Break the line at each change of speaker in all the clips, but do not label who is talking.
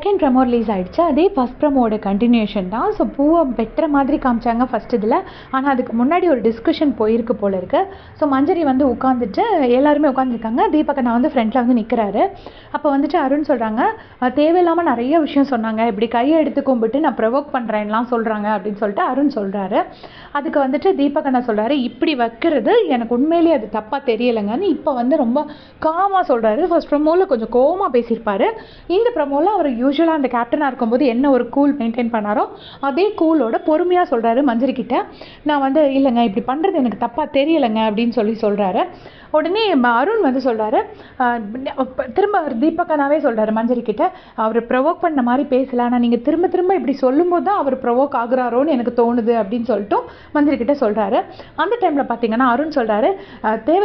Second promo release ஆகிடுச்சு அதே first ப்ரமோட கண்டினியூஷன் தான். ஸோ பூவை வெட்டுற மாதிரி காமிச்சாங்க ஃபஸ்ட் இதில். ஆனால் அதுக்கு முன்னாடி ஒரு டிஸ்கஷன் போயிருக்கு போல இருக்கு. ஸோ மஞ்சரி வந்து உட்காந்துட்டு எல்லாருமே உட்காந்துருக்காங்க தீபக் நான் வந்து ஃப்ரண்ட்டில் வந்து நிற்கிறாரு அப்போ வந்துட்டு அருண் சொல்கிறாங்க தேவையில்லாமல் நிறைய விஷயம் சொன்னாங்க. இப்படி கையை எடுத்து கும்பிட்டு நான் ப்ரொவோக் பண்ணுறேன்லாம் சொல்கிறாங்க அப்படின்னு சொல்லிட்டு அருண் சொல்கிறாரு அதுக்கு வந்துட்டு தீபக் அண்ணா சொல்கிறாரு இப்படி வைக்கிறது எனக்கு உண்மையிலேயே அது தப்பாக தெரியலைங்கன்னு இப்போ வந்து ரொம்ப காமாக சொல்கிறாரு ஃபர்ஸ்ட் ப்ரமோவில் கொஞ்சம் கோவமாக பேசியிருப்பாரு. இந்த ப்ரமோவில் அவர் யூஸ்வலாக அந்த கேப்டனாக இருக்கும்போது என்ன ஒரு கூல் மெயின்டைன் பண்ணாரோ அதே கூலோட பொறுமையாக சொல்கிறாரு மஞ்சரி கிட்ட. நான் வந்து இல்லைங்க இப்படி பண்ணுறது எனக்கு தப்பாக தெரியலைங்க அப்படின்னு சொல்லி சொல்கிறாரு உடனே அருண் வந்து சொல்கிறாரு திரும்ப தீபகனாவே தீபக்கனாவே சொல்கிறாரு மஞ்சரி கிட்ட அவர் ப்ரொவோக் பண்ண மாதிரி பேசல ஆனால் நீங்கள் திரும்ப திரும்ப இப்படி சொல்லும்போது தான் அவர் ப்ரொவோக் ஆகுறாரோன்னு எனக்கு தோணுது அப்படின்னு சொல்லிட்டு மஞ்சரி கிட்ட சொல்கிறாரு அந்த டைமில் பார்த்தீங்கன்னா அருண் சொல்கிறாரு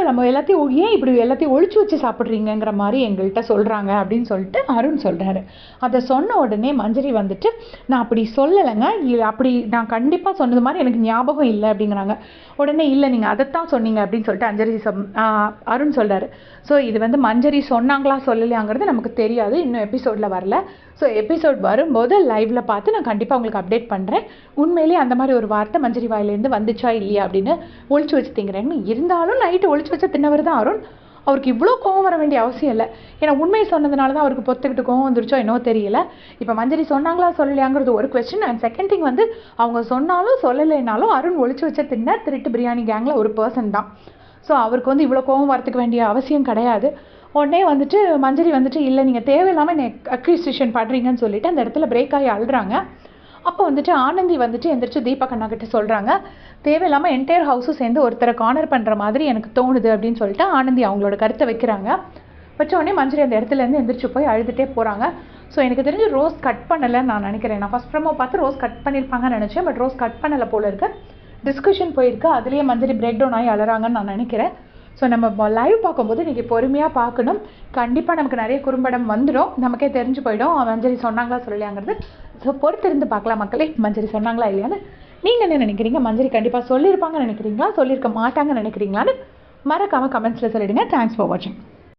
நம்ம எல்லாத்தையும் ஏன் இப்படி எல்லாத்தையும் ஒழிச்சு வச்சு சாப்பிட்றீங்கங்கிற மாதிரி எங்கள்கிட்ட சொல்கிறாங்க அப்படின்னு சொல்லிட்டு அருண் சொல்கிறாரு அதை சொன்ன உடனே மஞ்சரி வந்துட்டு நான் அப்படி சொல்லலைங்க. அப்படி நான் கண்டிப்பாக சொன்னது மாதிரி எனக்கு ஞாபகம் இல்லை அப்படிங்கிறாங்க. உடனே இல்லை நீங்கள் அதைத்தான் சொன்னீங்க அப்படின்னு சொல்லிட்டு அஞ்சரி சொம் அருண் சொல்கிறாரு ஸோ இது வந்து மஞ்சரி சொன்னாங்களா சொல்லலையாங்கிறது நமக்கு தெரியாது. இன்னும் எபிசோடில் வரல. ஸோ எபிசோட் வரும்போது லைவில் பார்த்து நான் கண்டிப்பாக உங்களுக்கு அப்டேட் பண்ணுறேன் உண்மையிலேயே அந்த மாதிரி ஒரு வார்த்தை மஞ்சரி வாயிலேருந்து வந்துச்சா இல்லையா? அப்படின்னு ஒழிச்சு வச்சு திங்கிறேன்னு இருந்தாலும் நைட்டு ஒழிச்சு வச்ச தின்னவர் தான் அருண். அவருக்கு இவ்வளோ கோவம் வர வேண்டிய அவசியம் இல்லை. ஏன்னா உண்மையை சொன்னதுனால தான் அவருக்கு பொத்துக்கிட்டு கோவம் வந்துருச்சோ என்னவோ தெரியல. இப்போ மஞ்சரி சொன்னாங்களா சொல்லலையாங்கிறது ஒரு கொஸ்டின் அண்ட் செகண்ட் திங் வந்து அவங்க சொன்னாலும் சொல்லலைனாலும் அருண் ஒழிச்சு வச்ச தின்ன திருட்டு பிரியாணி கேங்கில் ஒரு பர்சன் தான். ஸோ அவருக்கு வந்து இவ்வளோ கோவம் வரத்துக்கு வேண்டிய அவசியம் கிடையாது. உடனே வந்துட்டு மஞ்சரி வந்துட்டு இல்லை நீங்கள் தேவையில்லாமல் என்னை அக்ரிசிஷன் பண்ணுறீங்கன்னு சொல்லிட்டு அந்த இடத்துல பிரேக் ஆகி அழுறாங்க அப்போ வந்துட்டு ஆனந்தி வந்துட்டு எந்திரிச்சு தீபக் அண்ணா கிட்ட சொல்கிறாங்க தேவையில்லாமல் என்டையர் ஹவுஸும் சேர்ந்து ஒருத்தரை கார்னர் பண்ணுற மாதிரி எனக்கு தோணுது அப்படின்னு சொல்லிட்டு ஆனந்தி அவங்களோட கருத்தை வைக்கிறாங்க. வச்ச உடனே மஞ்சரி அந்த இடத்துலேருந்து எந்திரிச்சு போய் அழுதுகிட்டே போகிறாங்க ஸோ எனக்கு தெரிஞ்சு ரோஸ் கட் பண்ணலைன்னு நான் நினைக்கிறேன். நான் ஃபஸ்ட் ப்ரமோ பார்த்து ரோஸ் கட் பண்ணியிருப்பாங்கன்னு நினச்சேன். பட் ரோஸ் கட் பண்ணலை போல இருக்கு. டிஸ்கஷன் போயிருக்கு. அதுலேயே மஞ்சரி பிரேக் டவுன் ஆகி அழறாங்கன்னு நான் நினைக்கிறேன். ஸோ நம்ம லைவ் பார்க்கும்போது நீங்கள் பொறுமையாக பார்க்கணும். கண்டிப்பாக நமக்கு நிறைய குறும்படம் வந்துடும். நமக்கே தெரிஞ்சு போயிடும். மஞ்சரி சொன்னாங்களா சொல்லலையாங்கிறது. ஸோ பொறுத்திருந்து பார்க்கலாம் மக்களே. மஞ்சரி சொன்னாங்களா இல்லையான்னு? நீங்கள் என்ன நினைக்கிறீங்க? மஞ்சரி கண்டிப்பாக சொல்லியிருப்பாங்கன்னு நினைக்கிறீங்களா? சொல்லியிருக்க மாட்டாங்கன்னு நினைக்கிறீங்களான்னு மறக்காமல் கமெண்ட்ஸில் சொல்லிடுங்க. தேங்க்ஸ் ஃபார் வாட்சிங்